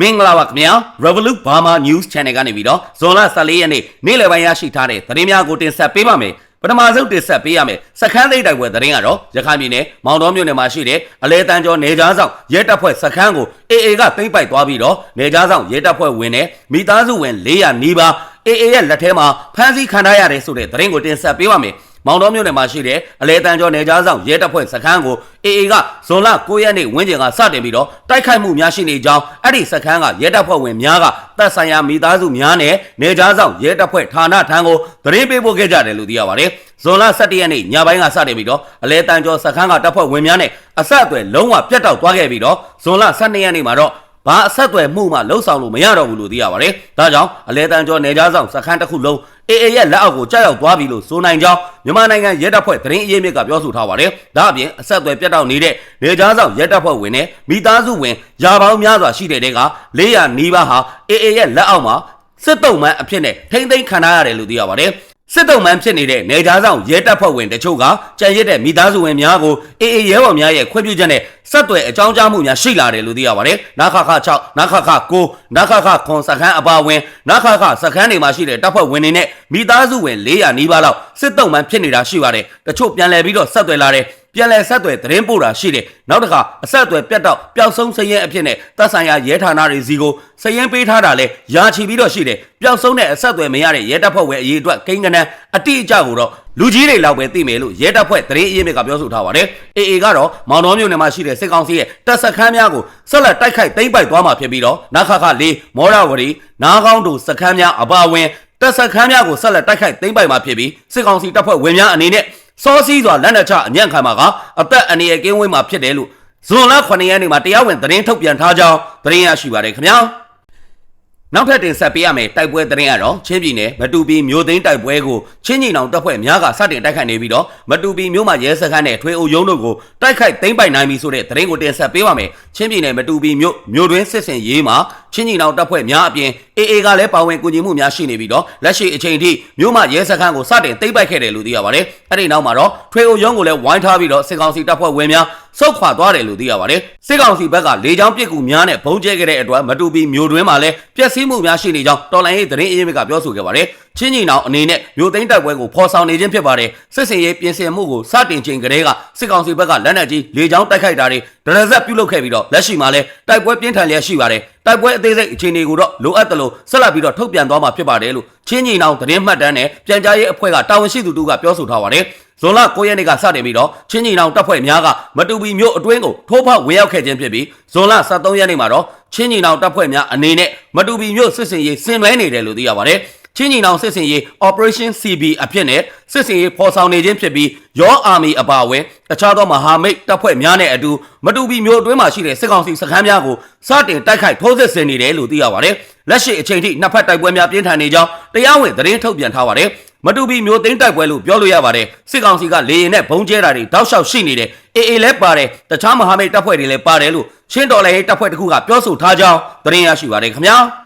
မင်္ဂလာပါခင်ဗျာ Revolut Burma News Channel ကနေပြီးတော့ဇွန်လ14ရက်နေ့နေ့လယ်ပိုင်းရရှိထားတဲ့သတင်းများကိုတင်ဆက်ပေးပါမယ်ပထမဆုံးတင်ဆက်ပေးရမယ်စခန်းသိမ်းတိုက်ပွဲသတင်းကတော့ရခိုင်ပြည်နယ်မောင်တော်မြို့နယ်မှာရှိတဲ့အလဲတန်းကျော်နေကြားဆောင်ရဲတပ်ဖွဲ့စခန်းကို AA ကသိမ်းပိုက်သွားပြီးတော့နေကြားဆောင်ရဲတပ်ဖွဲ့ဝင်တဲ့မိသားစုဝင်400နီးပါး AA ရဲ့လက်ထဲမှာဖမ်းဆီးခံထားရတယ်ဆိုတဲ့သတင်းကိုတင်ဆက်ပေးပါမယ် မောင်တော်မြို့နယ်မှာရှိတဲ့အလဲတန်းကျော်နေကြားဆောင်ရဲတပ်ဖွဲ့စခန်းကို AA ကဇွန်လ9ရက်နေ့ဝင်းကျင်ကစတင်ပြီးတော့တိုက်ခိုက်မှုများရှိနေကြောင်းအဲ့ဒီစခန်းကရဲတပ်ဖွဲ့ဝင်များကတပ်ဆိုင်ရာမိသားစုများနဲ့နေကြားဆောင်ရဲတပ်ဖွဲ့ဌာနထံကိုသတင်းပေးပို့ခဲ့ကြတယ်လို့သိရပါတယ်။ဇွန်လ17ရက်နေ့ညပိုင်းကစတင်ပြီးတော့အလဲတန်းကျော်စခန်းကတပ်ဖွဲ့ဝင်များနဲ့အဆက်အသွယ်လုံးဝပြတ်တောက်သွားခဲ့ပြီးတော့ဇွန်လ12ရက်နေ့မှာတော့ ဘာအဆက်အသွယ်မှုမှလှုပ်ဆောင်လို့မရတော့ဘူးလို့သိရပါတယ်။ဒါကြောင့်အလဲတန်းကျော်နေကြားဆောင်စခန်းတစ်ခုလုံး AA ရဲ့လက်အောက်ကိုကြောက်ရောက်သွားပြီလို့ဆိုနိုင်ကြောင်းမြန်မာနိုင်ငံရဲတပ်ဖွဲ့သတင်းအရေးမြစ်ကပြောဆိုထားပါတယ်။ဒါအပြင်အဆက်အသွယ်ပြတ်တောက်နေတဲ့နေကြားဆောင်ရဲတပ်ဖွဲ့ဝင်နဲ့မိသားစုဝင်ရာပေါင်းများစွာရှိတဲ့တဲ့က400နီးပါးဟာ AA ရဲ့လက်အောက်မှာစစ်တုံးမှန်အဖြစ်နဲ့ထိမ့်သိမ်းခံထားရတယ်လို့သိရပါတယ်။ စစ်တုံးမှန်ဖြစ်နေတဲ့နေသားဆောင်ရဲတပ်ဖွဲ့ဝင်တချို့ကကြံရစ်တဲ့မိသားစုဝင်များကိုအေအေရဲဘော်များရဲ့ခွင့်ပြုချက်နဲ့ဆက်သွယ်အကြောင်းကြားမှုများရှိလာတယ်လို့သိရပါတယ်။နခခ6နခခ9နခခခွန်စခန်းအပါဝင်နခခစခန်းတွေမှာရှိတဲ့တပ်ဖွဲ့ဝင်တွေနဲ့မိသားစုဝင်400နီးပါးလောက်စစ်တုံးမှန်ဖြစ်နေတာရှိပါတယ်။တချို့ပြန်လည်ပြီးတော့ဆက်သွယ်လာတယ် ပြန်လည်ဆက်သွယ်သတင်းပို့တာရှိတယ်နောက်တစ်ခါအဆက်အသွယ်ပြတ်တော့ပျောက်ဆုံးစရင်အဖြစ်နဲ့တပ်ဆိုင်ရာရဲဌာနတွေစီကိုစရင်ပေးထားတာလဲယာချီပြီးတော့ရှိတယ်ပျောက်ဆုံးတဲ့အဆက်အသွယ်မရတဲ့ရဲတပ်ဖွဲ့ဝင်အရေးအတွက်ကိန်းကနန်းအတိအကျကိုတော့လူကြီးတွေလောက်ပဲသိမယ်လို့ရဲတပ်ဖွဲ့သတင်းအရေးမြစ်ကပြောဆိုထားပါတယ်အေအေကတော့မောင်တော်မြို့နယ်မှာရှိတဲ့စစ်ကောင်စီရဲ့တပ်စခန်းများကိုဆက်လက်တိုက်ခိုက်သိမ်းပိုက်သွားမှာဖြစ်ပြီးတော့နခခလေးမောရဝရီနားကောင်းတို့စခန်းများအပါအဝင်တပ်စခန်းများကိုဆက်လက်တိုက်ခိုက်သိမ်းပိုက်မှာဖြစ်ပြီးစစ်ကောင်စီတပ်ဖွဲ့ဝင်များအနေနဲ့ စောစီးစွာလက်နက်ချအညံ့ခံမှာကအသက်အန္တရာယ်ကင်းဝေးမှာဖြစ်တယ်လို့ဇွန်လ9ရက်နေ့မှာတရားဝင်သတင်းထုတ်ပြန်ထားကြောင်းသတင်းရရှိပါတယ်ခင်ဗျာနောက်ထပ်တင်ဆက်ပေးရမယ်တိုက်ပွဲသတင်းကတော့ချင်းပြည်နယ်မတူပီမြို့သိမ်းတိုက်ပွဲကိုချင်းညီနောင်တပ်ဖွဲ့များကစတင်တိုက်ခိုက်နေပြီးတော့မတူပီမြို့မှာရဲစခန်းနဲ့ထွေအုပ်ရုံးတို့ကိုတိုက်ခိုက်သိမ်းပိုက်နိုင်ပြီဆိုတဲ့သတင်းကိုတင်ဆက်ပေးပါမယ်ချင်းပြည်နယ်မတူပီမြို့မြို့တွင်းစစ်စင်ရေးမှာချင်းညီနောင်တပ်ဖွဲ့များအပြင် AA ကလည်းပါဝင်ကူညီမှုများရှိနေပြီးတော့လက်ရှိအချိန်ထိမြို့မှာရဲစခန်းကိုစတင်သိမ်းပိုက်ခဲ့တယ်လို့သိရပါတယ်အဲ့ဒီနောက်မှာတော့ထွေအုပ်ရုံးကိုလည်းဝိုင်းထားပြီးတော့စစ်ကောင်စီတပ်ဖွဲ့ဝင်များဆုတ်ခွာသွားတယ်လို့သိရပါတယ်စစ်ကောင်စီဘက်ကလေကြောင်းပစ်ကူများနဲ့ဘုံကျဲခဲ့တဲ့အတွက်မတူပီမြို့တွင်းမှာလည်းပျက်စီးမှုများရှိနေကြောင်းတော်လိုင်းရေးသတင်းအရင်းမြစ်ကပြောဆိုခဲ့ပါတယ် ချင်းညီနောင်အနေနဲ့မြို့သိမ်းတိုက်ပွဲကိုဖော်ဆောင်နေခြင်းဖြစ်ပါတယ်စစ်စင်ရေးပြင်ဆင်မှုကိုစတင်ချိန်ကလေးကစစ်ကောင်စီဘက်ကလက်နက်ကြီးလေကြောင်းတိုက်ခိုက်တာတွေဒရဇက်ပြုတ်လုခဲ့ပြီးတော့လက်ရှိမှာလည်းတိုက်ပွဲပြင်းထန်လျက်ရှိပါတယ်တိုက်ပွဲအသေးစိတ်အခြေအနေကိုတော့လိုအပ်တယ်လို့ဆက်လက်ပြီးတော့ထုတ်ပြန်သွားမှာဖြစ်ပါတယ်လို့ချင်းညီနောင်သတင်းမှတ်တမ်းနဲ့ပြန်ကြားရေးအဖွဲ့ကတာဝန်ရှိသူတို့ကပြောဆိုထားပါတယ်ဇွန်လ9ရက်နေ့ကစတင်ပြီးတော့ချင်းညီနောင်တပ်ဖွဲ့များကမတူပီမြို့အတွင်းကိုထိုးဖောက်ဝင်ရောက်ခဲ့ခြင်းဖြစ်ပြီးဇွန်လ23ရက်နေ့မှာတော့ချင်းညီနောင်တပ်ဖွဲ့များအနေနဲ့မတူပီမြို့စစ်စင်ရေးဆင်နွှဲနေတယ်လို့သိရပါတယ် ချင်းညီနောင်စစ်စင်ရေး Operation CB အဖြစ်နဲ့စစ်စင်ရေးဖော်ဆောင်နေခြင်းဖြစ်ပြီးရောအာမီအပါအဝင်တခြားသောမဟာမိတ်တပ်ဖွဲ့များနဲ့အတူမတူပီမျိုးအတွင်းမှာရှိတဲ့စစ်ကောင်စီစခန်းများကိုစတင်တိုက်ခိုက်ထိုးစစ်ဆင်နေတယ်လို့သိရပါတယ်။လက်ရှိအချိန်ထိနှစ်ဖက်တိုက်ပွဲများပြင်းထန်နေကြောင်းတရားဝင်သတင်းထုတ်ပြန်ထားပါတယ်။မတူပီမျိုးသိန်းတိုက်ပွဲလို့ပြောလို့ရပါတယ်စစ်ကောင်စီကလေရင်နဲ့ဘုံကျဲတာတွေတောက်လျှောက်ရှိနေတယ်အေအေလည်းပါတယ်တခြားမဟာမိတ်တပ်ဖွဲ့တွေလည်းပါတယ်လို့ရှင်းတော်လည်းတပ်ဖွဲ့တစ်ခုကပြောဆိုထားကြောင်းသတင်းရရှိပါတယ်ခင်ဗျာ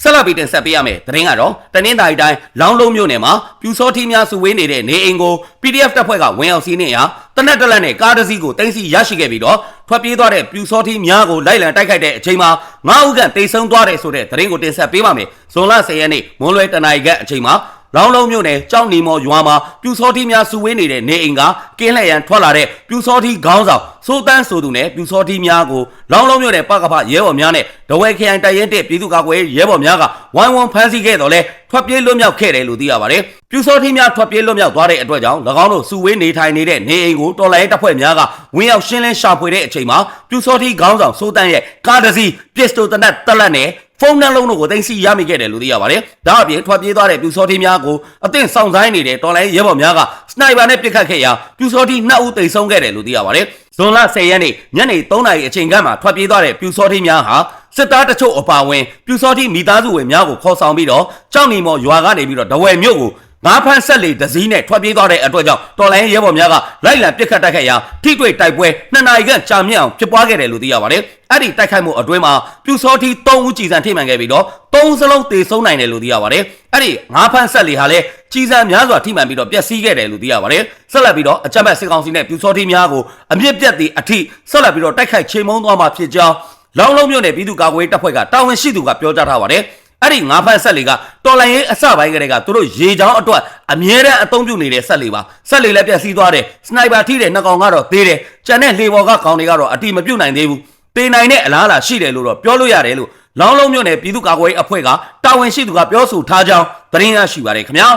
ဆက်လက်ပြီးတင်ဆက်ပေးရမယ်သတင်းကတော့တနင်္သာရီတိုင်းလောင်းလုံးမြို့နယ်မှာပြူစောထီးများစုဝေးနေတဲ့နေအိမ်ကို PDF တပ်ဖွဲ့ကဝင်ရောက်စီးနှင်ရာတနက်တလက်နဲ့ကားတစ်စီးကိုတင်စီရရှိခဲ့ပြီးတော့ထွက်ပြေးသွားတဲ့ပြူစောထီးများကိုလိုက်လံတိုက်ခိုက်တဲ့အချိန်မှာငါးဦးခန့်တိတ်ဆုံးသွားတယ်ဆိုတဲ့သတင်းကိုတင်ဆက်ပေးပါမယ်ဇွန်လ10ရက်နေ့မွန်းလွဲတနာရီကအချိန်မှာ လောင်းလုံးမြို့နယ်ကြောက်နီမော်ရွာမှာပြူစောထီးများစုဝေးနေတဲ့နေအိမ်ကကင်းလှည့်ရန်ထွက်လာတဲ့ပြူစောထီးခေါင်းဆောင်စိုးတန်းဆိုသူနဲ့ပြူစောထီးများကိုလောင်းလုံးမြို့နယ်ပကဖရဲဘော်များနဲ့ဒဝဲခရိုင်တိုင်ရင်တဲ့ပြည်သူ့ကာကွယ်ရဲဘော်များကဝိုင်းဝန်းဖမ်းဆီးခဲ့တော့လဲထွက်ပြေးလွတ်မြောက်ခဲ့တယ်လို့သိရပါတယ်ပြူစောထီးများထွက်ပြေးလွတ်မြောက်သွားတဲ့အတွက်ကြောင့်၎င်းတို့စုဝေးနေထိုင်နေတဲ့နေအိမ်ကိုတော်လိုင်းတပ်ဖွဲ့များကဝင်ရောက်ရှင်းလင်းရှာဖွေတဲ့အချိန်မှာပြူစောထီးခေါင်းဆောင်စိုးတန်းရဲ့ကားတစ်စီးပစ္စတိုတနတ်တက်လက်နဲ့ ဖုန်းနှလုံးတို့ကိုတင်စီရမိခဲ့တယ်လို့သိရပါတယ်။ဒါအပြင်ထွက်ပြေးသွားတဲ့ပြူစောထီးများကိုအသင့်ဆောင်ဆိုင်နေတဲ့တော်လိုင်းရဲဘော်များကစနိုက်ပါနဲ့ပစ်ခတ်ခဲ့ရာပြူစောထီး2ဦးတိတ်ဆုံးခဲ့တယ်လို့သိရပါတယ်။ဇွန်လ10ရက်နေ့ညနေ3နာရီအချိန်ခန့်မှာထွက်ပြေးသွားတဲ့ပြူစောထီးများဟာစစ်သားတချို့အပါအဝင်ပြူစောထီးမိသားစုဝင်များကိုခေါ်ဆောင်ပြီးတော့ကြောက်နေမော်ရွာကနေပြီးတော့ဒဝယ်မြို့ကို ငါးဖန်းဆက်လေဒဇီးနဲ့ထွက်ပြေးသွားတဲ့အတွက်ကြောင့်တော်လိုင်းရဲဘော်များကလိုက်လံပစ်ခတ်တိုက်ခိုက်ရာထိတွေ့တိုက်ပွဲနှစ်နာရီခန့်ကြာမြင့်အောင်ဖြစ်ပွားခဲ့တယ်လို့သိရပါတယ်။အဲ့ဒီတိုက်ခိုက်မှုအတွင်းမှာပြူစောထီး3ဦးကြည်စံထိမှန်ခဲ့ပြီးတော့3ဦးစလုံးတေဆုံးနိုင်တယ်လို့သိရပါတယ်။အဲ့ဒီငါးဖန်းဆက်လေဟာလည်းကြည်စံများစွာထိမှန်ပြီးတော့ပျက်စီးခဲ့တယ်လို့သိရပါတယ်။ဆက်လက်ပြီးတော့အကြမ်းဖက်စစ်ကောင်စီနဲ့ပြူစောထီးများကိုအမြင့်ပြတ်သည့်အထိဆက်လက်ပြီးတော့တိုက်ခိုက်ချိန်မုံသွားမှာဖြစ်ကြောင်းလောင်းလုံးမြို့နယ်ပြည်သူ့ကာကွယ်ရေးတပ်ဖွဲ့ကတာဝန်ရှိသူကပြောကြားထားပါတယ် အဲ့ဒီငါးဖက်ဆက်လေးကတော်လိုင်းရေးအစပိုင်းကလေးကသူတို့ရေချောင်းအတွက်အမြဲတမ်းအသုံးပြုနေတဲ့ဆက်လေးပါဆက်လေးလည်းပြက်စီးသွားတယ်စနိုက်ပါထိတဲ့နှစ်ကောင်ကတော့သေးတယ်ကြံတဲ့လေပေါ်ကကောင်တွေကတော့အတိမပြုတ်နိုင်သေးဘူးပေနိုင်တဲ့အလားအလာရှိတယ်လို့တော့ပြောလို့ရတယ်လို့လောင်းလုံးမြို့နယ်ပြည်သူ့ကာကွယ်ရေးအဖွဲ့ကတာဝန်ရှိသူကပြောဆိုထားကြောင်းသတင်းရရှိပါတယ်ခင်ဗျာ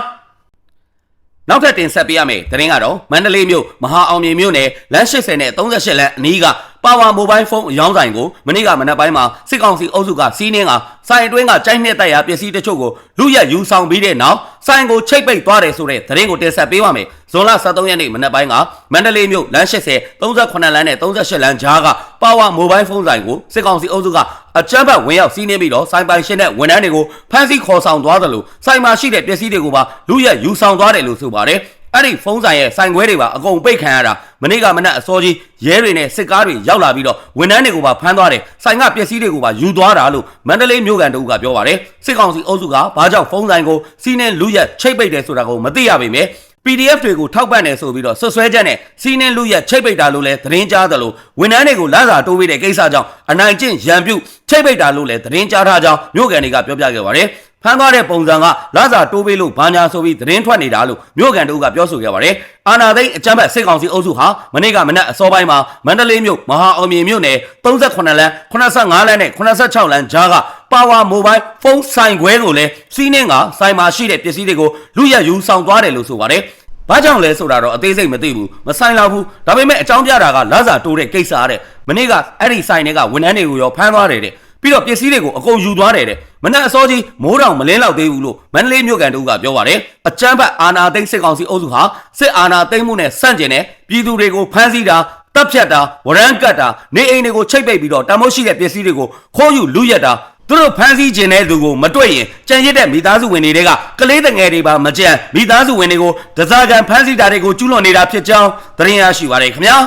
နောက်ထပ်တင်ဆက်ပေးရမယ့်သတင်းကတော့မန္တလေးမြို့မဟာအောင်မြေမြို့နယ်လမ်း80နဲ့38လမ်းအနီးက ပါဝါမိုဘိုင်းဖုန်းအရောင်းဆိုင်ကိုမနေ့ကမနက်ပိုင်းမှာစစ်ကောင်စီအုပ်စုကစီးနှင်းကဆိုင်အတွင်းကကြိုက်နှစ်တက်ရာပစ္စည်းတချို့ကိုလူရက်ယူဆောင်ပြီးတဲ့နောက်ဆိုင်ကိုချိတ်ပိတ်သွားတယ်ဆိုတဲ့သတင်းကိုတင်ဆက်ပေးပါမယ်။ဇွန်လ23ရက်နေ့မနက်ပိုင်းကမန္တလေးမြို့လမ်း80 38လမ်းနဲ့38လမ်းကြားကပါဝါမိုဘိုင်းဖုန်းဆိုင်ကိုစစ်ကောင်စီအုပ်စုကအကြမ်းဖက်ဝင်ရောက်စီးနှင်းပြီးတော့ဆိုင်ပိုင်ရှင်တဲ့ဝန်ထမ်းတွေကိုဖမ်းဆီးခေါ်ဆောင်သွားတယ်လို့ဆိုင်မှာရှိတဲ့ပစ္စည်းတွေကိုပါလူရက်ယူဆောင်သွားတယ်လို့ဆိုပါတယ်။ အဲ့ဒီဖုန်းဆိုင်ရဲ့ဆိုင်ခွဲတွေပါအကုန်ပိတ်ခံရတာမနေ့ကမနက်အစောကြီးရဲတွေနဲ့စစ်ကားတွေရောက်လာပြီးတော့ဝန်ထမ်းတွေကိုပါဖမ်းသွားတယ်ဆိုင်ကပစ္စည်းတွေကိုပါယူသွားတာလို့မန္တလေးမြို့ကန်တူကပြောပါတယ်စစ်ကောင်စီအုပ်စုကဘာကြောင့်ဖုန်းဆိုင်ကိုစီးနှင်းလူရက်ချိတ်ပိတ်တယ်ဆိုတာကိုမသိရပါပဲ PDF တွေကိုထောက်ပံ့တယ်ဆိုပြီးတော့ဆွဆွဲချက်နဲ့စီးနှင်းလူရက်ချိတ်ပိတ်တာလို့လည်းသတင်းကြားတယ်လို့ဝန်ထမ်းတွေကိုလစာတိုးပေးတဲ့ကိစ္စကြောင့်အနိုင်ကျင့်ရန်ပြုတ်ချိတ်ပိတ်တာလို့လည်းသတင်းကြားထားကြောင်းမြို့ကန်တွေကပြောပြခဲ့ပါတယ် ဖမ်းသွားတဲ့ပုံစံကလစာတိုးပေးလို့ဘာညာဆိုပြီးသတင်းထွက်နေတာလို့မြို့ကန်တို့ကပြောဆိုခဲ့ပါတယ်။အာနာသိန်းအကြမ်းဖက်စစ်ကောင်စီအုပ်စုဟာမနေ့ကမနက်အစောပိုင်းမှာမန္တလေးမြို့မဟာအောင်မြေမြို့နယ်38လမ်း85လမ်းနဲ့86လမ်းကြားကပါဝါမိုဘိုင်းဖုန်းဆိုင်ခွဲကိုလည်းစီးနှင်းကဆိုင်မှာရှိတဲ့ပစ္စည်းတွေကိုလူရက်ယူဆောင်သွားတယ်လို့ဆိုပါတယ်။ဘာကြောင့်လဲဆိုတာတော့အသေးစိတ်မသိဘူးမဆိုင်တော့ဘူးဒါပေမဲ့အကြောင်းပြတာကလစာတိုးတဲ့ကိစ္စတဲ့မနေ့ကအဲ့ဒီဆိုင်တွေကဝန်ထမ်းတွေကိုရောဖမ်းသွားတယ်တဲ့ပြီးတော့ပစ္စည်းတွေကိုအကုန်ယူသွားတယ်တဲ့ မနက်အစောကြီးမိုးတောင်မလင်းလောက်သေးဘူးလို့မန္တလေးမြို့ကန်တို့ကပြောပါတယ်အကြမ်းဖက်အာဏာသိမ်းစစ်ကောင်စီအုပ်စုဟာစစ်အာဏာသိမ်းမှုနဲ့ဆန့်ကျင်တဲ့ပြည်သူတွေကိုဖမ်းဆီးတာတပ်ဖြတ်တာဝရမ်းကတ်တာနေအိမ်တွေကိုချိတ်ပိတ်ပြီးတော့တမိုးရှိတဲ့ပစ္စည်းတွေကိုခိုးယူလူရက်တာသူတို့ဖမ်းဆီးခြင်းတဲ့သူကိုမတွေ့ရင်ကြံရစ်တဲ့မိသားစုဝင်တွေကကလေးတငယ်တွေပါမကြံမိသားစုဝင်တွေကိုဒဇာကန်ဖမ်းဆီးတာတွေကိုကျူးလွန်နေတာဖြစ်ကြောင်းသတင်းရရှိပါတယ်ခင်ဗျာ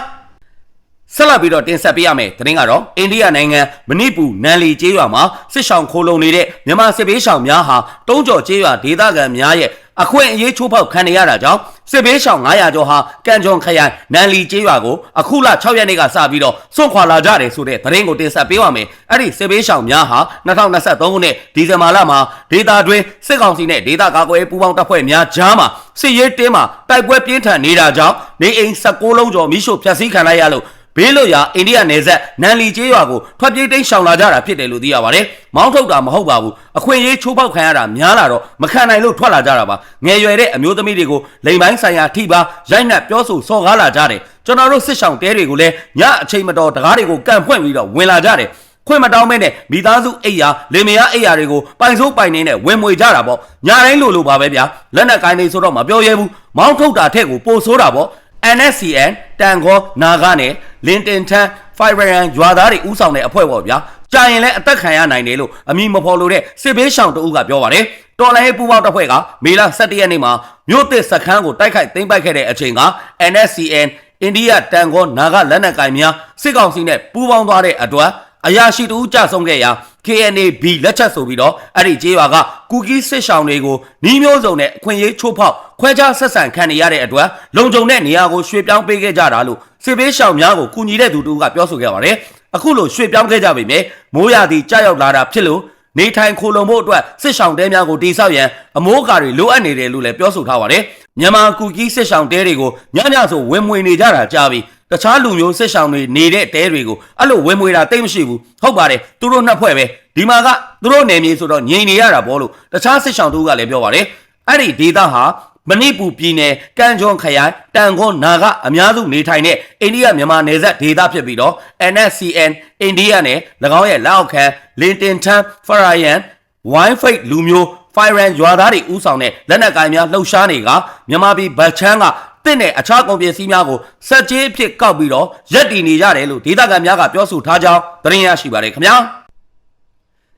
ဆက်လက်ပြီးတော့တင်ဆက်ပေးရမယ်သတင်းကတော့အိန္ဒိယနိုင်ငံမဏိပူနန်လီကျေးရွာမှာစစ်ဆောင်ခိုးလုံနေတဲ့မြန်မာစစ်ဘေးရှောင်များဟာတုံးကြော်ကျေးရွာဒေသခံများရဲ့အခွင့်အရေးချိုးဖောက်ခံနေရတာကြောင့်စစ်ဘေးရှောင်900ကျော်ဟာကံကြုံခရိုင်နန်လီကျေးရွာကိုအခုလ6ရက်နေ့ကစပြီးတော့စွန့်ခွာလာကြတယ်ဆိုတဲ့သတင်းကိုတင်ဆက်ပေးပါမယ်အဲ့ဒီစစ်ဘေးရှောင်များဟာ2023ခုနှစ်ဒီဇင်ဘာလမှာဒေသတွင်းစစ်ကောင်စီနဲ့ဒေသကာကွယ်ရေးပူးပေါင်းတပ်ဖွဲ့များကြားမှာစစ်ရေးတင်းမှာတိုက်ပွဲပြင်းထန်နေတာကြောင့်နေအိမ်16လုံးကျော်မိရှို့ဖျက်ဆီးခံလိုက်ရလို့ ဘေးလွတ်ရာအိန္ဒိယနယ်စပ်နန်လီကျေးရွာကိုထွက်ပြေးတိမ်းရှောင်လာကြတာဖြစ်တယ်လို့သိရပါတယ်။မောင်းထုတ်တာမဟုတ်ပါဘူး။အခွင့်အရေးချိုးဖောက်ခံရတာများလာတော့မခံနိုင်လို့ထွက်လာကြတာပါ။ငယ်ရွယ်တဲ့အမျိုးသမီးတွေကိုလိမ်ပိုင်းဆိုင်ရာထိပါရိုက်နှက်ပြောဆိုစော်ကားလာကြတယ်။ကျွန်တော်တို့စစ်ဆောင်တဲတွေကိုလည်းညအချိန်မတော်တကားတွေကိုကန်ဖွင့်ပြီးတော့ဝင်လာကြတယ်။ခွင့်မတောင်းမဲနဲ့မိသားစုအိယာလင်မယားအိယာတွေကိုပိုင်စိုးပိုင်နေနဲ့ဝင်မွေကြတာပေါ့ညာတိုင်းလိုလိုပါပဲဗျာလက်နက်ကိုင်းနေဆိုတော့မပြောရဲဘူးမောင်းထုတ်တာထက်ကိုပိုဆိုးတာပေါ့ NSCN တန်ခေါနာဂနဲ့လင်တင်ထန်ဖိုင်ဘရန်ရွာသားတွေဥဆောင်တဲ့အဖွဲ့ပေါ့ဗျာကြာရင်လည်းအသက်ခံရနိုင်တယ်လို့အမည်မဖော်လို့တဲ့စစ်ဘေးရှောင်တဦးကပြောပါတယ်တော်လိုင်းပူပေါင်းတပ်ဖွဲ့ကမေလ17ရက်နေ့မှာမြို့သစ်စခန်းကိုတိုက်ခိုက်သိမ်းပိုက်ခဲ့တဲ့အချိန်က NSCN အိန္ဒိယတန်ခေါနာဂလက်နက်ကိုင်များစစ်ကောင်စီနဲ့ပူးပေါင်းသွားတဲ့အတွက်အရာရှိတူကြဆုံးခဲ့ရာ KNAB လက်ချက်ဆိုပြီးတော့အဲ့ဒီကျေးရွာကကူကီးစစ်ဆောင်တွေကိုနှီးမျိုးစုံနဲ့အခွင့်အရေးချိုးဖောက်ခွဲခြားဆက်ဆံခံနေရတဲ့အတွက်လုံခြုံတဲ့နေရာကိုရွှေ့ပြောင်းပေးခဲ့ကြတာလို့စစ်ဘေးရှောင်များကိုကူညီတဲ့သူတူကပြောဆိုခဲ့ပါတယ်အခုလိုရွှေ့ပြောင်းခဲ့ကြပြီမြေမိုးရာသီကြာရောက်လာတာဖြစ်လို့နေထိုင်ခိုလုံဖို့အတွက်စစ်ဆောင်တဲများကိုတိစောက်ရန်အမိုးကာတွေလိုအပ်နေတယ်လို့လည်းပြောဆိုထားပါတယ်မြန်မာကူကီးစစ်ဆောင်တဲတွေကိုညညဆိုဝင်မွေနေကြတာကြားပြီးတခြားလူမျိုးစစ်ဆောင်တွေနေတဲ့တဲတွေကိုအဲ့လိုဝင်မွေတာတိတ်မရှိဘူးဟုတ်ပါတယ်သူတို့နှစ်ဖွဲ့ပဲ ဒီမှာကသူတို့နယ်မြေဆိုတော့ငြိမ်နေရတာပေါ့လို့တခြားစစ်ဆောင်တို့ကလည်းပြောပါတယ်အဲ့ဒီဒေသဟာမဏိပူပြည်နယ်ကမ်းကျွန်းခရိုင်တန်ခွန်နာကအများစုနေထိုင်တဲ့အိန္ဒိယမြန်မာနယ်စပ်ဒေသဖြစ်ပြီးတော့ NSCN အိန္ဒိယနဲ့၎င်းရဲ့လက်အောက်ခံလင်တင်ထန်ဖရာယန်ဝိုင်းဖိတ်လူမျိုးဖိုင်ရန်ရွာသားတွေဥဆောင်တဲ့လက်နက်ကိုင်များလှုပ်ရှားနေကမြန်မာပြည်ဗတ်ချမ်းကတင့်တဲ့အခြားကုန်ပစ္စည်းများကိုစက်ကြီးအဖြစ်ကောက်ပြီးတော့ရက်တည်နေကြတယ်လို့ဒေသခံများကပြောဆိုထားကြောင်းသတင်းရရှိပါတယ်ခင်ဗျာ